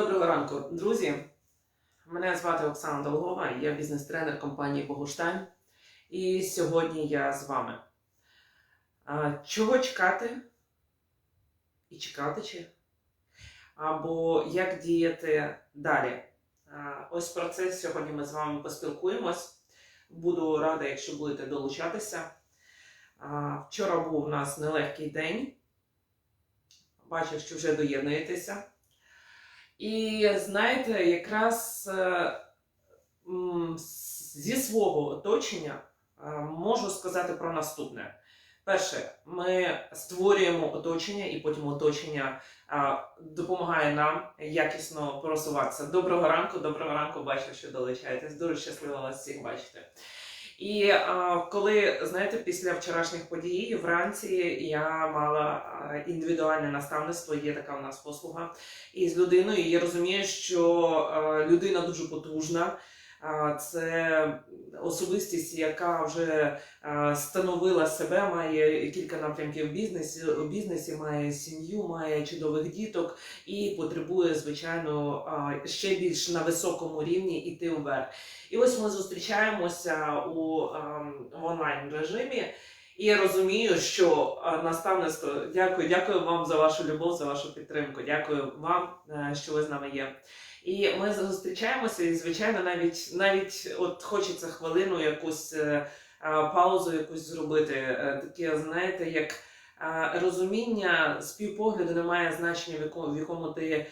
Доброго ранку, друзі. Мене звати Оксана Долгова, я бізнес-тренер компанії Богуштайн. І сьогодні я з вами. Чого чекати? І чекати чи? Або як діяти далі? Ось про це сьогодні ми з вами поспілкуємось. Буду рада, якщо будете долучатися. Вчора був у нас нелегкий день. Бачу, що вже доєднуєтеся. І знаєте, якраз е, зі свого оточення е, можу сказати про наступне. Перше, ми створюємо оточення, і потім оточення е, допомагає нам якісно просуватися. Доброго ранку, доброго ранку, бачу, що долучаєтесь. Дуже щаслива вас всіх бачити. І коли знаєте, після вчорашніх подій вранці я мала індивідуальне наставництво, є така у нас послуга із людиною. І я розумію, що людина дуже потужна. Це особистість, яка вже становила себе, має кілька напрямків бізнесі, бізнесі, має сім'ю, має чудових діток і потребує, звичайно, ще більш на високому рівні іти вверх. І ось ми зустрічаємося у ем, онлайн режимі. І я розумію, що наставництво, дякую, дякую вам за вашу любов, за вашу підтримку. Дякую вам, е, що ви з нами є. І ми зустрічаємося, і звичайно, навіть навіть от хочеться хвилину якусь е, паузу якусь зробити. Е, Таке, знаєте, як розуміння співпогляду не має значення, в якому, ти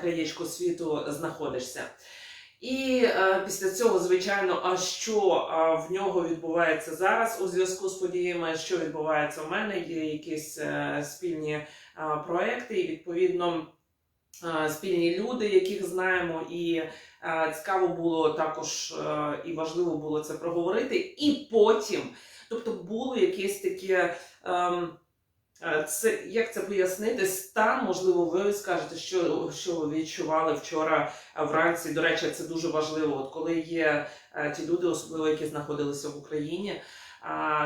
краєчку світу знаходишся. І е, після цього, звичайно, а що е, в нього відбувається зараз у зв'язку з подіями, що відбувається у мене, є якісь е, спільні е, проекти, і відповідно е, спільні люди, яких знаємо, і е, цікаво було також е, і важливо було це проговорити. І потім, тобто, було якесь таке. Е, Це як це пояснити? Стан, можливо, ви скажете, що, що ви відчували вчора е, вранці. До речі, це дуже важливо. От коли є е, ті люди, особливо які знаходилися в Україні.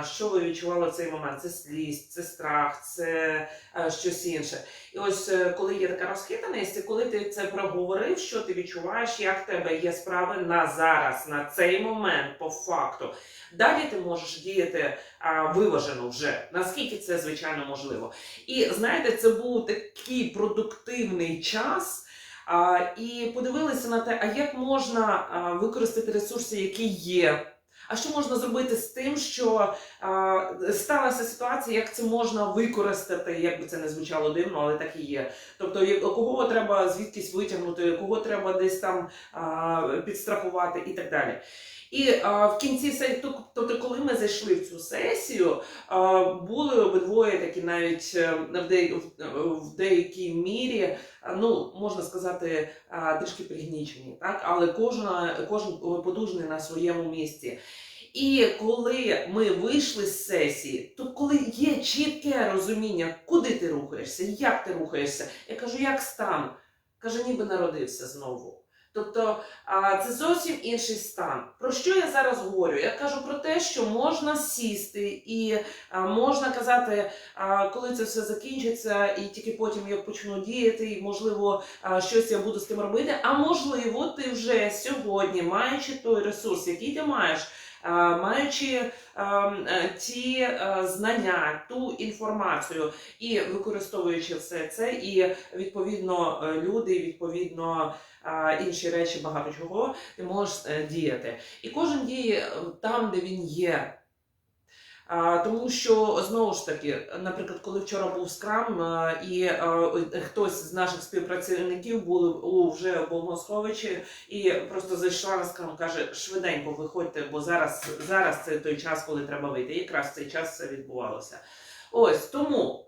Що ви відчували в цей момент? Це слізь, це страх, це е, щось інше. І ось е, коли є така розхитаність, коли ти це проговорив, що ти відчуваєш, як в тебе є справи на зараз, на цей момент, по факту. Далі ти можеш діяти виважено вже, наскільки це звичайно можливо. І знаєте, це був такий продуктивний час. А, і подивилися на те, а як можна а, використати ресурси, які є. А що можна зробити з тим, що а, сталася ситуація, як це можна використати, як би це не звучало дивно, але так і є. Тобто, кого треба звідкись витягнути, кого треба десь там а, підстрахувати і так далі. І а, в кінці сесії, тобто, коли ми зайшли в цю сесію, а, були обидвоє такі навіть е, в, де, в, деякій мірі, ну можна сказати, а, трішки пригнічені, так але кожна, кожен потужний на своєму місці. І коли ми вийшли з сесії, то коли є чітке розуміння, куди ти рухаєшся, як ти рухаєшся, я кажу, як стан? Каже, ніби народився знову. Тобто це зовсім інший стан. Про що я зараз говорю? Я кажу про те, що можна сісти і можна казати, коли це все закінчиться, і тільки потім я почну діяти, і можливо щось я буду з тим робити. А можливо, ти вже сьогодні, маючи той ресурс, який ти маєш. А, Маючи ем, е, ті е, знання, ту інформацію і використовуючи все це, і відповідно е, люди, відповідно інші речі, багато чого, ти можеш е, діяти. І кожен діє е, там, де він є. Тому що знову ж таки, наприклад, коли вчора був скрам, і хтось з наших співпрацівників були у вже в Богосховичі, і просто зайшла на скрам, каже: швиденько виходьте, бо зараз, зараз це той час, коли треба вийти. І якраз цей час це відбувалося. Ось тому.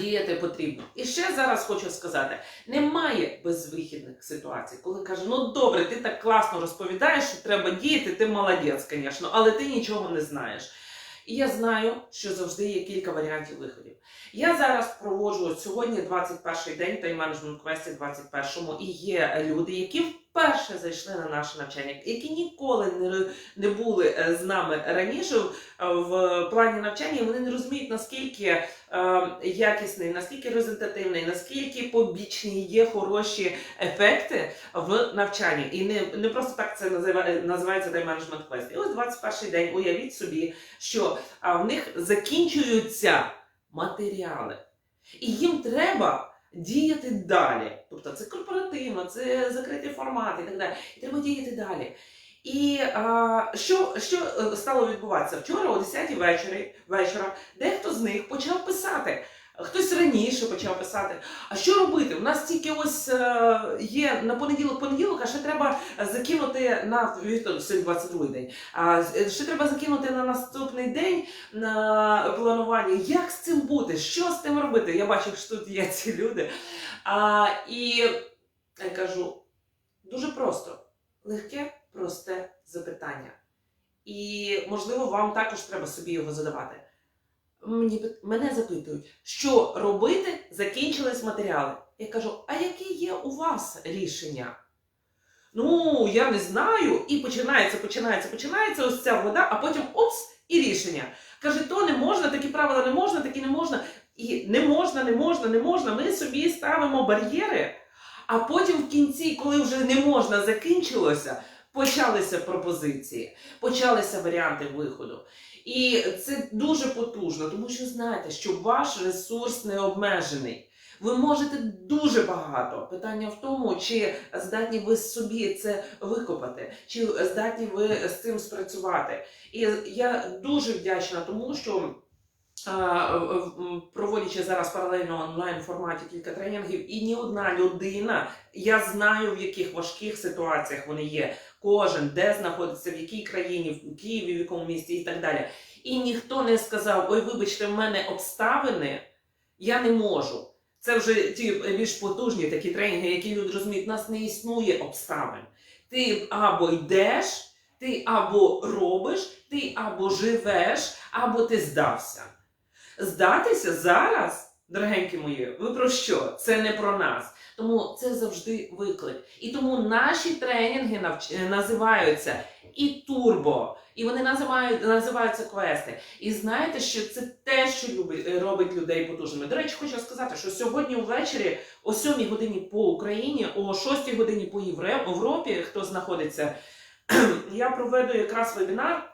Діяти потрібно. І ще зараз хочу сказати: немає безвихідних ситуацій, коли каже, ну добре, ти так класно розповідаєш, що треба діяти, ти молодець, звісно, але ти нічого не знаєш. І я знаю, що завжди є кілька варіантів виходів. Я зараз проводжу сьогодні 21 день тайм-менеджмент квесті 21-му, і є люди, які вперше зайшли на наше навчання, які ніколи не, не були е, з нами раніше в, в плані навчання, вони не розуміють, наскільки е, якісний, наскільки результативний, наскільки побічні є хороші ефекти в навчанні. І не, не просто так це називає, називається тайм-менеджмент квест. І ось 21 день, уявіть собі, що в них закінчуються матеріали. І їм треба діяти далі. Тобто це корпоративно, це закритий формат і так далі. І треба діяти далі. І а, що, що е, стало відбуватися? Вчора о 10 вечора, вечора дехто з них почав писати. Хтось раніше почав писати. А що робити? У нас тільки ось е, є на понеділок понеділок, а ще треба закинути на сьогодні 22 день. А ще треба закинути на наступний день на планування. Як з цим бути? Що з тим робити? Я бачу, що тут є ці люди. А, і я кажу: дуже просто, легке, просте запитання. І, можливо, вам також треба собі його задавати. Мені, мене запитують, що робити, закінчились матеріали. Я кажу, а які є у вас рішення? Ну, я не знаю. І починається, починається, починається ось ця вода, а потім опс, і рішення. Каже, то не можна, такі правила не можна, такі не можна. І не можна, не можна, не можна. Ми собі ставимо бар'єри, а потім в кінці, коли вже не можна закінчилося, почалися пропозиції, почалися варіанти виходу. І це дуже потужно, тому що знаєте, що ваш ресурс не обмежений. Ви можете дуже багато. Питання в тому, чи здатні ви собі це викопати, чи здатні ви з цим спрацювати. І я дуже вдячна тому, що. Проводячи зараз паралельно онлайн форматі кілька тренінгів, і ні одна людина, я знаю в яких важких ситуаціях вони є. Кожен де знаходиться, в якій країні, в Києві, в якому місті і так далі. І ніхто не сказав: ой, вибачте, в мене обставини, я не можу. Це вже ті більш потужні такі тренінги, які люди розуміють, у нас не існує обставин. Ти або йдеш, ти або робиш, ти або живеш, або ти здався. Здатися зараз, дорогенькі мої, ви про що? Це не про нас. Тому це завжди виклик. І тому наші тренінги навч- називаються і турбо, і вони називають, називаються квести. І знаєте, що це те, що любить, е, робить людей потужними. До речі, хочу сказати, що сьогодні ввечері о 7 годині по Україні, о 6 годині по Європі, хто знаходиться, я проведу якраз вебінар.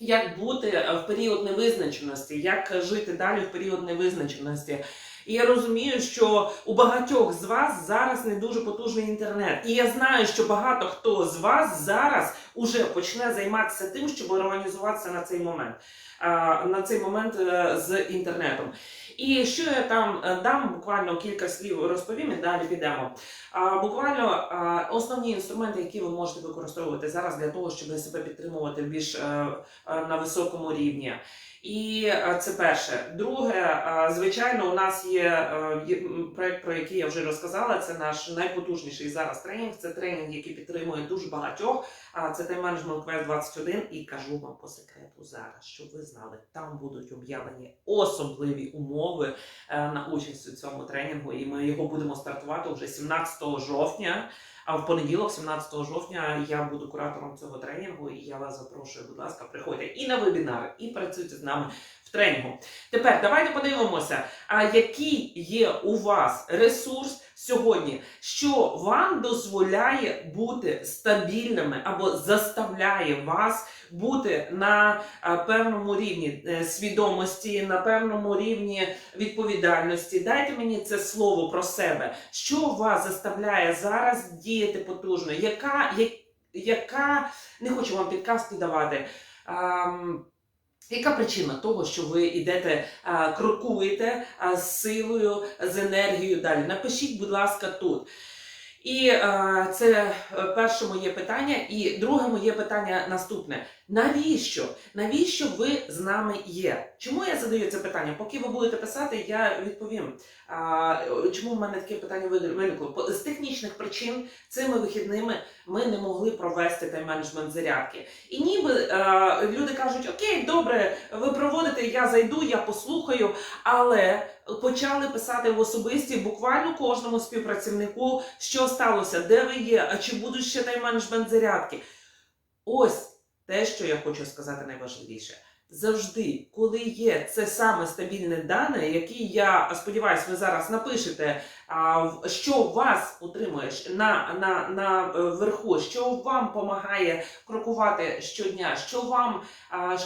Як бути е, в період невизначеності, як жити далі в період невизначеності. І я розумію, що у багатьох з вас зараз не дуже потужний інтернет. І я знаю, що багато хто з вас зараз уже почне займатися тим, щоб організуватися на цей момент, на цей момент е, з інтернетом. І що я там е, дам, буквально кілька слів розповім і далі підемо. А, Буквально а, основні інструменти, які ви можете використовувати зараз для того, щоб себе підтримувати більш е, е, на високому рівні. І е, це перше. Друге, е, звичайно, у нас є е, проект, про який я вже розказала. Це наш найпотужніший зараз тренінг. Це тренінг, який підтримує дуже багатьох. А це Time Management Quest 21. І кажу вам по секрету зараз, щоб ви знали, там будуть об'явлені особливі умови е, на участь у цьому тренінгу. І ми його будемо стартувати вже 17 жовтня. А в понеділок, 17 жовтня, я буду куратором цього тренінгу, і я вас запрошую, будь ласка, приходьте і на вебінари, і працюйте з нами в тренінгу. Тепер давайте подивимося, а який є у вас ресурс сьогодні, що вам дозволяє бути стабільними або заставляє вас бути на певному рівні е, свідомості, на певному рівні відповідальності. Дайте мені це слово про себе. Що вас заставляє зараз діяти потужно? Яка, я- яка не хочу вам підказки давати. ам, яка причина того, що ви йдете, крокуєте з силою, з енергією далі? Напишіть, будь ласка, тут. І це е, перше моє питання. І друге моє питання наступне: навіщо? Навіщо ви з нами є? Чому я задаю це питання? Поки ви будете писати, я відповім. Чому в мене таке питання виник- виникло? З технічних причин цими вихідними ми не могли провести тайм-менеджмент зарядки. І ніби е, люди кажуть: Окей, добре, ви проводите, я зайду, я послухаю, але почали писати в особисті буквально кожному співпрацівнику, що сталося, де ви є, а чи будуть ще тайм-менеджмент зарядки. Ось те, що я хочу сказати найважливіше. завжди, коли є це саме стабільне дане, який я сподіваюся, ви зараз напишете, що вас утримує ш- на, на, на е, верху, що вам допомагає крокувати щодня, що вам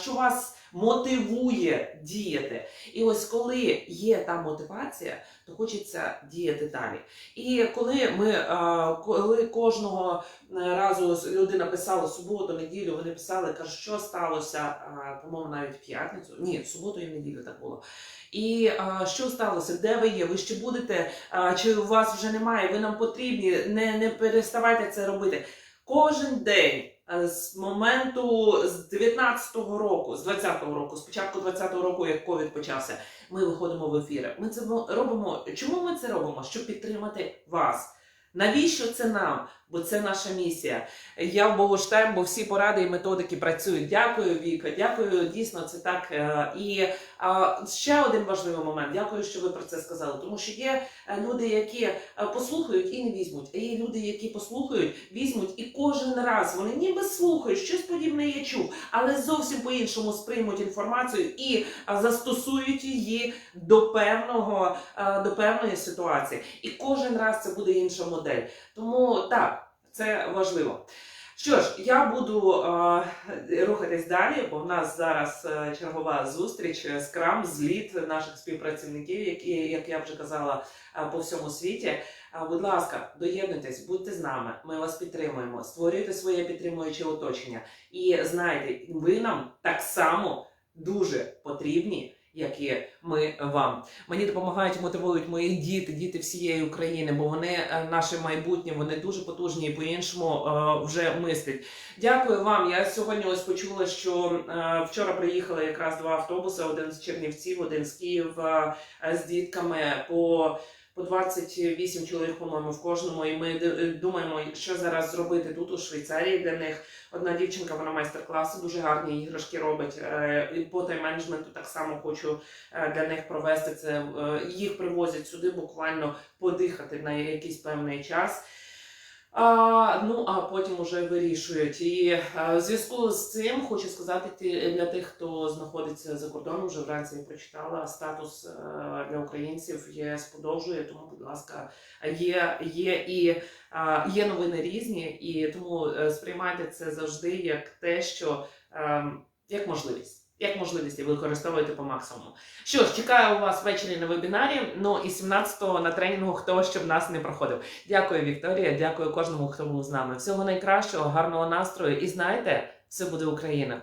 що вас мотивує діяти. І ось коли є та мотивація, то хочеться діяти далі. І коли ми коли кожного е, разу людина писала суботу, неділю, вони писали, кажуть, що сталося, по-моєму, навіть п'ятницю. Ні, суботу і неділю так було. І а, що сталося? Де ви є? Ви ще будете? А, чи у вас вже немає? Ви нам потрібні? Не, не переставайте це робити. Кожен день е, з моменту з 19-го року, з 20-го року, з початку 20-го року, як ковід почався, ми виходимо в ефіри. Ми це робимо. Чому ми це робимо? Щоб підтримати вас. Навіщо це нам? Бо це наша місія. Я в Богоштайм, бо всі поради і методики працюють. Дякую, Віка. Дякую. Дійсно, це так. Е, І ще один важливий момент. Дякую, що ви про це сказали. Тому що є е, люди, які е, послухають і не візьмуть. А є люди, які послухають, візьмуть, і кожен раз вони ніби слухають, щось подібне я чув, але зовсім по-іншому сприймуть інформацію і застосують її до певного до певної ситуації. І кожен раз це буде інша модель. Тому так, це важливо. Що ж, я буду е, рухатись далі, бо в нас зараз е, чергова зустріч, е, скрам, зліт наших співпрацівників, які, як я вже казала, е, по всьому світі. Будь ласка, доєднуйтесь, будьте з нами. Ми вас підтримуємо, створюйте своє підтримуюче оточення. І знайте, ви нам так само дуже потрібні. Як і ми вам. Мені допомагають мотивують мої діти, діти всієї України, бо вони е, наше майбутнє, вони дуже потужні і по-іншому е, вже мислять. Дякую вам. Я сьогодні ось почула, що е, вчора приїхали якраз два автобуси: один з Чернівців, один з Києва з дітками по. По 28 чоловік, по-моєму, в кожному, і ми думаємо, що зараз зробити тут у Швейцарії для них. Одна дівчинка, вона майстер-класи дуже гарні іграшки робить. е, І по тайм-менеджменту так само хочу е, для них провести це. Е, Їх привозять сюди буквально подихати на якийсь певний час. А, ну а потім уже вирішують. І е, в зв'язку з цим хочу сказати ті- для тих, хто знаходиться за кордоном, вже вранці я прочитала статус е, для українців ЄС подовжує. Тому, будь ласка, є, є і а, є новини різні, і тому е, сприймайте це завжди як те, що ем, як можливість. Як можливість і використовуєте по максимуму. Що ж, чекаю у вас ввечері на вебінарі. Ну і 17-го на тренінгу, хто щоб нас не проходив. Дякую, Вікторія. Дякую кожному, хто був з нами. Всього найкращого, гарного настрою. І знаєте, все буде Україна.